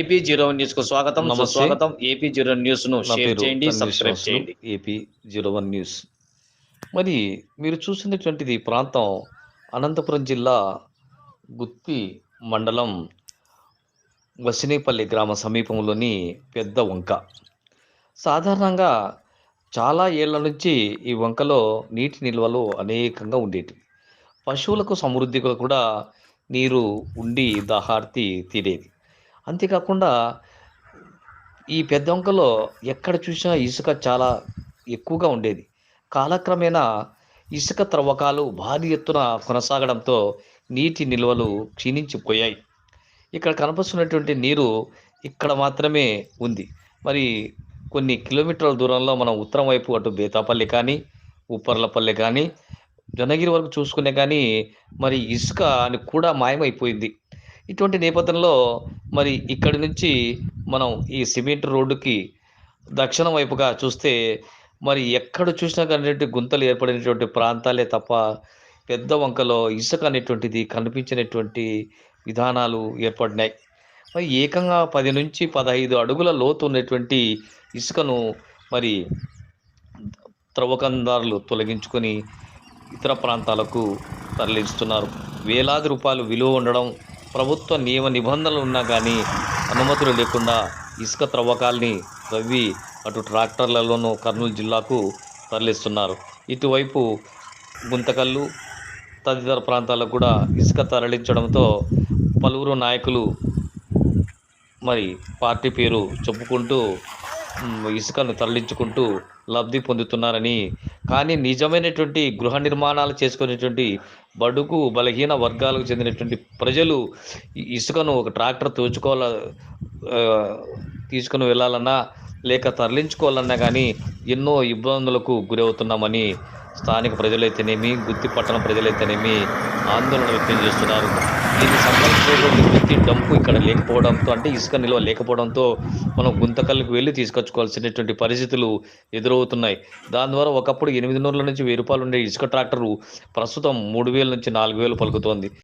AP zero న్యూస్కు స్వాగతం. స్వాగతం ఏపీ జీరో న్యూస్ను షేర్ చేయండి సబ్స్క్రైబ్ చేయండి. AP zero one news. మరి మీరు చూసినటువంటిది ప్రాంతం అనంతపురం జిల్లా గుత్తి మండలం వసినేపల్లి గ్రామ సమీపంలోని పెద్ద వంక. సాధారణంగా చాలా ఏళ్ళ నుంచి ఈ వంకలో నీటి నిల్వలు అనేకంగా ఉండేవి పశువులకు సమృద్ధిగా కూడా నీరు ఉండి దాహార్తి తీరేది. అంతేకాకుండా ఈ పెద్ద వంకలో ఎక్కడ చూసినా ఇసుక చాలా ఎక్కువగా ఉండేది. కాలక్రమేణా ఇసుక త్రవ్వకాలు భారీ ఎత్తున కొనసాగడంతో నీటి నిల్వలు క్షీణించిపోయాయి. ఇక్కడ కనిపిస్తున్నటువంటి నీరు ఇక్కడ మాత్రమే ఉంది. మరి కొన్ని కిలోమీటర్ల దూరంలో మనం ఉత్తరం వైపు అటు బేతాపల్లి కానీ ఉప్పర్లపల్లి కానీ జొన్నగిరి వరకు చూసుకునే కానీ మరి ఇసుక అని కూడా మాయమైపోయింది. ఇటువంటి నేపథ్యంలో మరి ఇక్కడి నుంచి మనం ఈ సిమెంట్ రోడ్డుకి దక్షిణం వైపుగా చూస్తే మరి ఎక్కడ చూసినా కానీ గుంతలు ఏర్పడినటువంటి ప్రాంతాలే తప్ప పెద్ద వంకలో ఇసుక అనేటువంటిది కనిపించినటువంటి విధానాలు ఏర్పడినాయి. మరి ఏకంగా పది నుంచి పదహైదు అడుగుల లోతు ఉన్నటువంటి ఇసుకను మరి త్రవ్వకందారులు తొలగించుకొని ఇతర ప్రాంతాలకు తరలిస్తున్నారు. వేలాది రూపాయలు విలువ ఉండడం ప్రభుత్వ నియమ నిబంధనలు ఉన్నా కానీ అనుమతులు లేకుండా ఇసుక త్రవ్వకాల్ని తవ్వి అటు ట్రాక్టర్లలోనూ కర్నూలు జిల్లాకు తరలిస్తున్నారు. ఇటువైపు గుంతకల్లు తదితర ప్రాంతాలకు కూడా ఇసుక తరలించడంతో పలువురు నాయకులు మరి పార్టీ పేరు చెప్పుకుంటూ ఇసుకను తరలించుకుంటూ లబ్ధి పొందుతున్నారని కానీ నిజమైనటువంటి గృహ నిర్మాణాలు చేసుకునేటువంటి బడుగు బలహీన వర్గాలకు చెందినటువంటి ప్రజలు ఇసుకను ఒక ట్రాక్టర్ తోచుకోవాల తీసుకుని వెళ్ళాలన్నా లేక తరలించుకోవాలన్నా కానీ ఎన్నో ఇబ్బందులకు గురవుతున్నామని స్థానిక ప్రజలైతేనేమి గుత్తి పట్టణ ప్రజలైతేనేమి ఆందోళన వ్యక్తం చేస్తున్నారు. దీనికి సంబంధించినటువంటి గుత్తి డంపు ఇక్కడ లేకపోవడంతో అంటే ఇసుక నిల్వ లేకపోవడంతో మనం గుంతకల్లకు వెళ్ళి తీసుకొచ్చుకోవాల్సినటువంటి పరిస్థితులు ఎదురవుతున్నాయి. దాని ద్వారా ఒకప్పుడు ఎనిమిది నూరుల నుంచి వెయ్యి రూపాయలు ఉండే ఇసుక ట్రాక్టరు ప్రస్తుతం మూడు వేల నుంచి నాలుగు వేలు పలుకుతోంది.